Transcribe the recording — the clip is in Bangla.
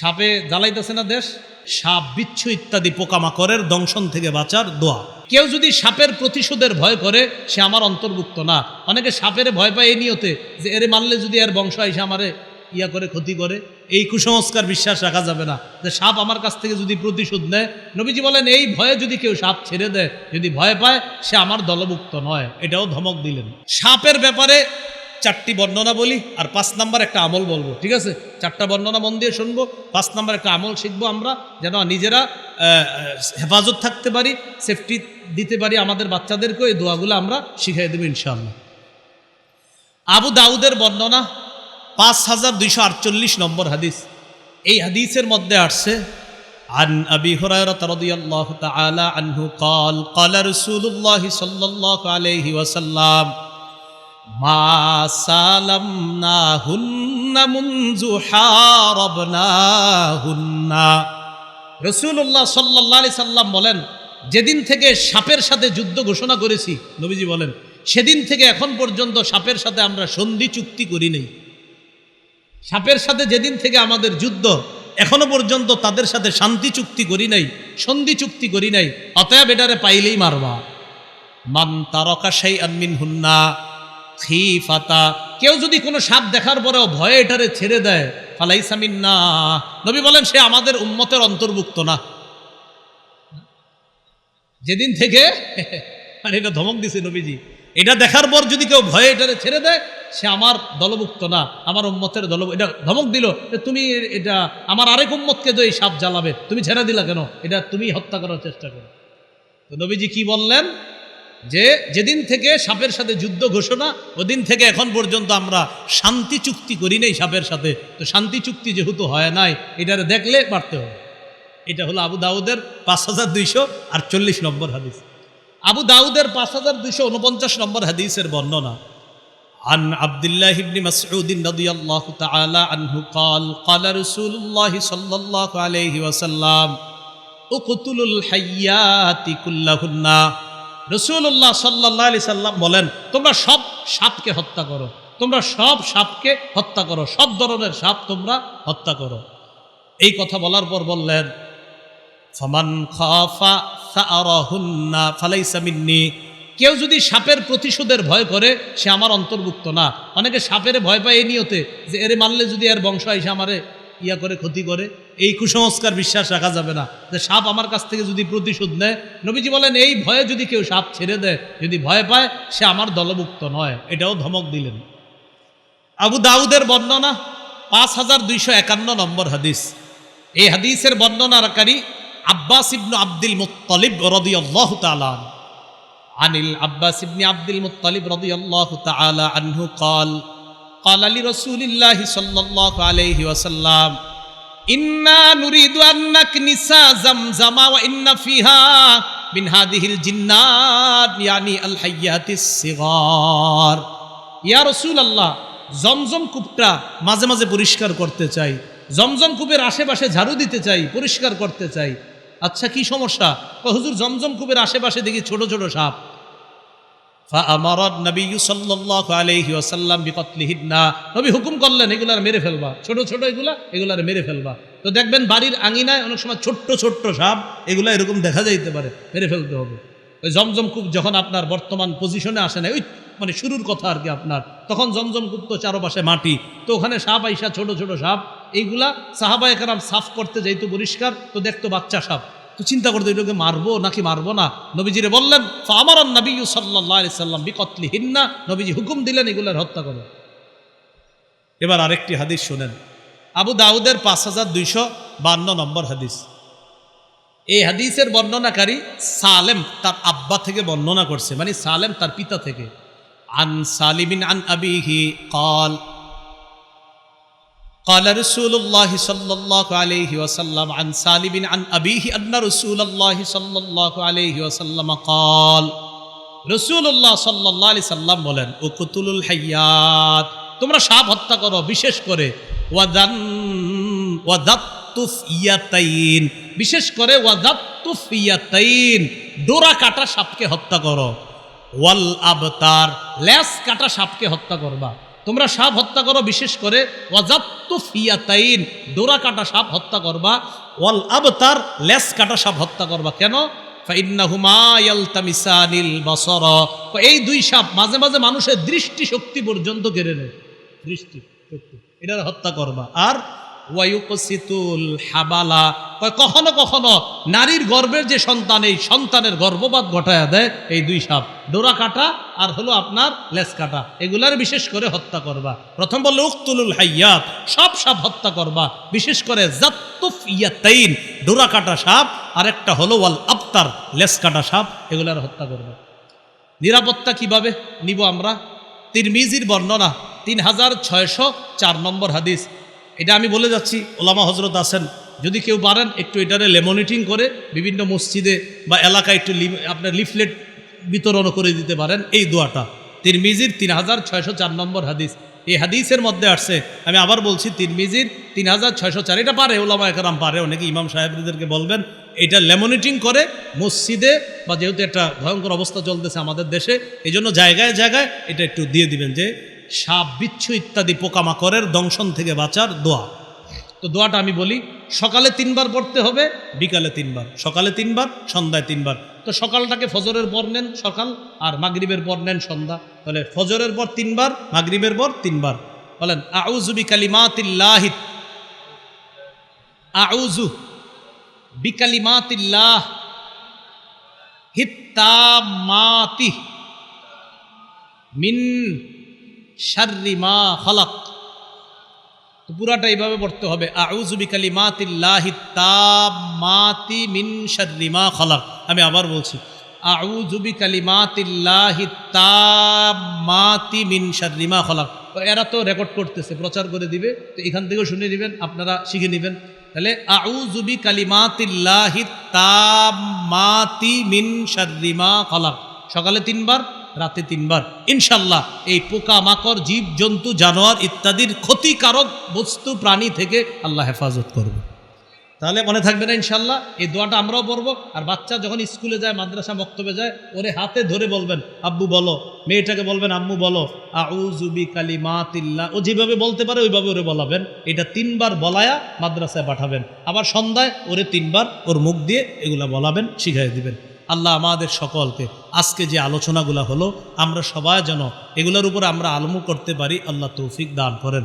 সাপে জ্বালাইতেছে না দেশ? সাপ বিচ্ছু ইত্যাদি পোকামাকড়ের দংশন থেকে বাঁচার দোয়া। কেউ যদি সাপের প্রতিশোধের ভয় করে, সে আমার অন্তর্ভুক্ত না। অনেকে সাপের ভয় পায় এই নিয়তে যে, এরে মারলে যদি এর বংশ এসে আমারে ইয়া করে, ক্ষতি করে? এই কুসংস্কার বিশ্বাস রাখা যাবে না। যে, সাপ আমার কাছ থেকে যদি প্রতিশোধ নেয়, নবীজি বলেন, এই ভয়ে যদি কেউ সাপ ছেড়ে দেয়, যদি ভয় পায়, সে আমার দলভুক্ত নয়। এটাও ধমক দিলেন। সাপের ব্যাপারে চারটি বর্ণনা বলি আর পাঁচ নাম্বার একটা আমল বলবো ঠিক আছে চারটা বর্ণনা মন দিয়ে শুনবো পাঁচ নাম্বার একটা আমল শিখবো আমরা যেন নিজেরা আহ, হেফাজত থাকতে পারি সেফটি দিতে পারি আমাদের বাচ্চাদেরকেও এই দোয়াগুলো আমরা শিখাই দেবো ইনশাআল্লাহ আবু দাউদের বর্ণনা পাঁচ হাজার দুইশো আটচল্লিশ নম্বর হাদিস এই হাদিসের মধ্যে আসছে عن أبي هريرة رضي الله تعالى عنه قال قال رسول الله صلى الله عليه وسلم ما سالمناهن منذ حاربناهن রসুল্লাহ সাল্লাহ আলি সাল্লাম বলেন যেদিন থেকে সাপের সাথে যুদ্ধ ঘোষণা করেছি নবীজি বলেন সেদিন থেকে এখন পর্যন্ত সাপের সাথে আমরা সন্ধি চুক্তি করি নেই সাপের সাথে যেদিন থেকে আমাদের যুদ্ধ এখনো পর্যন্ত তাদের সাথে শান্তি চুক্তি করি নাই সন্ধি চুক্তি করি নাই অতএব এটারে পাইলেই মারবা মান তারকা সেই আনমিন হুন্না কেউ যদি কোনো সাপ দেখার পরেও ভয়ে এটারে ছেড়ে দেয় ফালাই সামিন না নবী বলেন, সে আমাদের উম্মতের অন্তর্ভুক্ত না। যেদিন থেকে মানে এটা ধমক দিছে নবীজি। এটা দেখার পর যদি কেউ ভয়ে এটারে ছেড়ে দেয়, সে আমার দলভুক্ত না, আমার উম্মতের দল এটা ধমক দিল, যে তুমি এটা, আমার আরেক উম্মতকে তো এই সাপ জ্বালাবে, তুমি ছেড়ে দিলা কেন? এটা তুমি হত্যা করার চেষ্টা করো। তো নবীজি কি বললেন? যে যেদিন থেকে সাপের সাথে যুদ্ধ ঘোষণা ওদিন থেকে এখন পর্যন্ত আমরা শান্তি চুক্তি করি নাই সাপের সাথে তো শান্তি চুক্তি যেহেতু হয় নাই এটারে দেখলে মারতে হবে এটা হলো আবু দাউদের পাঁচ হাজার দুইশো আটচল্লিশ নম্বর হাদিস আবু দাউদের পাঁচ হাজার দুইশো উনপঞ্চাশ নম্বর হাদিসের বর্ণনা عن عبد الله بن مسعود رضي الله تعالى عنه قال قال رسول الله صلى الله عليه وسلم اقتلوا الحيات كلهن রসুল্লাহ সাল্লাহ আলি সাল্লাম বলেন, তোমরা সব সাপকে হত্যা করো। তোমরা সব সাপকে হত্যা করো। সব ধরনের সাপ তোমরা হত্যা করো। এই কথা বলার পর বললেন মিন্নি। কেউ যদি সাপের প্রতিশোধের ভয় করে, সে আমার অন্তর্ভুক্ত না। অনেকে সাপের ভয় পায় এই নিয়তে যে, এরে মারলে যদি এর বংশ এসে আমারে ইয়া করে, ক্ষতি করে। এই কুসংস্কার বিশ্বাস রাখা যাবে না যে সাপ আমার কাছ থেকে যদি প্রতিশোধ নেয় নবীজি বলেন এই ভয়ে যদি কেউ সাপ ছেড়ে দেয় যদি ভয় পায় সে আমার দলভুক্ত নয় এটাও ধমক দিলেন আবু দাউদের বর্ণনা পাঁচ হাজার দুইশো একান্ন নম্বর হাদিস এই হাদিসের বর্ণনাকারী আব্বাস ইবনু আব্দুল মুত্তালিব রদিয়াল্লাহু তাআলা আনহু। আনিল আব্বাস ইবনি আব্দুল মুত্তালিব রদিয়াল্লাহু তাআলা আনহু قال قال لرسول الله صلى الله عليه وسلم ইন্না নুরিদু আন্নাক নিসা জামজামা ওয়া ইন্না ফিহা মিন হাদিহিল জিন্নাত ইয়ানি আল হাইয়াতিস সিগার ইয়া রাসূলুল্লাহ জমজম কূপটা মাঝে মাঝে পরিষ্কার করতে চাই। জমজম কূপের আশেপাশে ঝাড়ু দিতে চাই, পরিষ্কার করতে চাই। আচ্ছা কি সমস্যা? হুজুর জমজম কূপের আশেপাশে দেখি ছোট ছোট সাপ। আমার নবী মেরে ফেলবা। ছোট ছোট এগুলা এগুলার মেরে ফেলবা। তো দেখবেন বাড়ির আঙিনায় অনেক সময় ছোট্ট ছোট্ট সাপ, এগুলা এরকম দেখা যাইতে পারে, মেরে ফেলতে হবে। ওই জমজম কূপ যখন আপনার বর্তমান পজিশনে আসে না, ওই মানে শুরুর কথা আর কি আপনার, তখন জমজম কূপ তো চারপাশে মাটি। তো ওখানে সাপ আইসা ছোট ছোট সাপ এইগুলা সাহাবায়করাম সাফ করতে যাইতো পরিষ্কার, তো দেখতো বাচ্চা সাপ। তো চিন্তা করতো এটাকে মারবো নাকি মারবো না? নবীজিরে বললেন আমার নবী সাল্লাহ সাল্লাম বিকতলি হিন্না নবীজি হুকুম দিলেন এগুলার হত্যা করো এবার আরেকটি হাদিস শোনেন। আবু দাউদের পাঁচ হাজার দুইশো বান্ন নম্বর হাদিস। এই হাদিসের বর্ণনাকারী সালেম তার আব্বা থেকে বর্ণনা করছে মানে সালেম তার পিতা থেকে। আন সালিমিন আন আবিহি কল قال رسول الله صلى الله عليه وسلم عن سالم عن أبيه أن رسول الله صلى الله عليه وسلم قال رسول الله صلى الله عليه وسلم বলেন উকতুলুল হাইয়াত তোমরা সাপ হত্যা করো বিশেষ করে ওয়াদান ওয়াদাত্তুফ ইয়াতাইন বিশেষ করে ওয়াদাত্তুফ ইয়াতাইন ডোরা কাটা সাপকে হত্যা করো ওয়াল আবতার ল্যাস কাটা সাপকে হত্যা করবা তোমরা সাপ হত্যা করো, বিশেষ করে ওয়াজাত্তু ফিয়াতাইন, ডোরা কাটা সাপ হত্যা করবা, ওয়াল আবতার, লেস কাটা সাপ হত্যা করবা। কেন? এই দুই সাপ মাঝে মাঝে মানুষের দৃষ্টি শক্তি পর্যন্ত কেড়ে নেয়। দৃষ্টি শক্তি এটার হত্যা করবা। আর হাবালা। কখনো কখনো নারীর গর্ভের যে সন্তান, এই সন্তানের গর্ভপাত ঘটায়া দেয় এই দুই সাপ। ডোরা কাটা আর হলো আপনার লেস কাটা। এগুলার বিশেষ করে হত্যা করবা। প্রথম বলল, উক্তুলুল হাইয়াত। সব সাপ হত্যা করবা। বিশেষ করে জাত্তুফ ইয়াতাইন, ডোরা কাটা সাপ। আর একটা হলো, ওয়াল আবতার লেস কাটা সাপ। এগুলার হত্যা করবা। নিরাপত্তা কীভাবে নিব আমরা? তিরমিজির বর্ণনা, তিন হাজার ছয়শো চার নম্বর হাদিস। এটা আমি বলে যাচ্ছি, ওলামা হজরত আছেন। যদি কেউ পারেন একটু এটারে লেমনিটিং করে, বিভিন্ন মসজিদে বা এলাকায় একটু আপনার লিফলেট বিতরণ করে দিতে পারেন, এই দোয়াটা। তিরমিজির তিন হাজার ছয়শো চার নম্বর হাদিস। এই হাদিসের মধ্যে আসছে, আমি আবার বলছি, তিরমিজির তিন হাজার ছয়শো চার, এটা পারে, ওলামা একরাম পারে, অনেকে ইমাম সাহেবদেরকে বলবেন, এটা লেমনিটিং করে মসজিদে বা যেহেতু একটা ভয়ঙ্কর অবস্থা চলতেছে আমাদের দেশে এই জন্য জায়গায় জায়গায় এটা একটু দিয়ে দিবেন যে সাপ, বিচ্ছু ইত্যাদি পোকামাকড়ের দংশন থেকে বাঁচার দোয়া। তো দোয়াটা আমি বলি, সকালে তিনবার পড়তে হবে, বিকালে তিনবার। সকালে তিনবার, সন্ধ্যায় তিনবার। তো সকালটাকে ফজরের পর নেন সকাল, আর মাগরিবের পর নেন সন্ধ্যা। তাহলে ফজরের পর তিনবার, মাগরিবের পর তিনবার। বলেন আউজুবি কালিমাতিল্লাহিত আউজু বিকালিমাতিল্লাহ হিত্তামাতি মিন শাররি মা খলাক। তো পুরাটা এইভাবে পড়তে হবে। আউযু বিকালিমাতিল্লাহি তাম্মাতি মিন শাররি মা খলাক। আমি আবার বলছি, আউযু বিকালিমাতিল্লাহি তাম্মাতি মিন শাররি মা খলাক। তো এরা তো রেকর্ড করতেছে, প্রচার করে দিবে। তো এখান থেকেও শুনে নেবেন, আপনারা শিখে নেবেন। তাহলে আউযু বিকালিমাতিল্লাহি তাম্মাতি মিন শাররি মা খলাক। সকালে তিনবার রাতে তিনবার। ইনশাল্লাহ এই পোকা মাকড় জীব জন্তু জানোয়ার ইত্যাদির ক্ষতিকারক বস্তু, প্রাণী থেকে আল্লাহ হেফাজত করবে। তাহলে মনে থাকবে না ইনশাল্লাহ এই দোয়াটা আমরাও পড়ব, আর বাচ্চা যখন স্কুলে যায়, মাদ্রাসা বক্তব্যে যায়, ওরে হাতে ধরে বলবেন, আব্বু বলো, মেয়েটাকে বলবেন, আম্মু বলো আউজুবি কালি মা তিল্লা ও যেভাবে বলতে পারে, ওইভাবে ওরে বলাবেন। এটা তিনবার বলায়া মাদ্রাসায় পাঠাবেন। আবার সন্ধ্যায় ওরে তিনবার ওর মুখ দিয়ে এগুলা বলাবেন শিখাই দিবেন। আল্লাহ আমাদের সকলকে। আজকে যে আলোচনাগুলো হলো, আমরা সবাই যেন এগুলোর উপর আমরা আলমু করতে পারি, আল্লাহ তৌফিক দান করেন।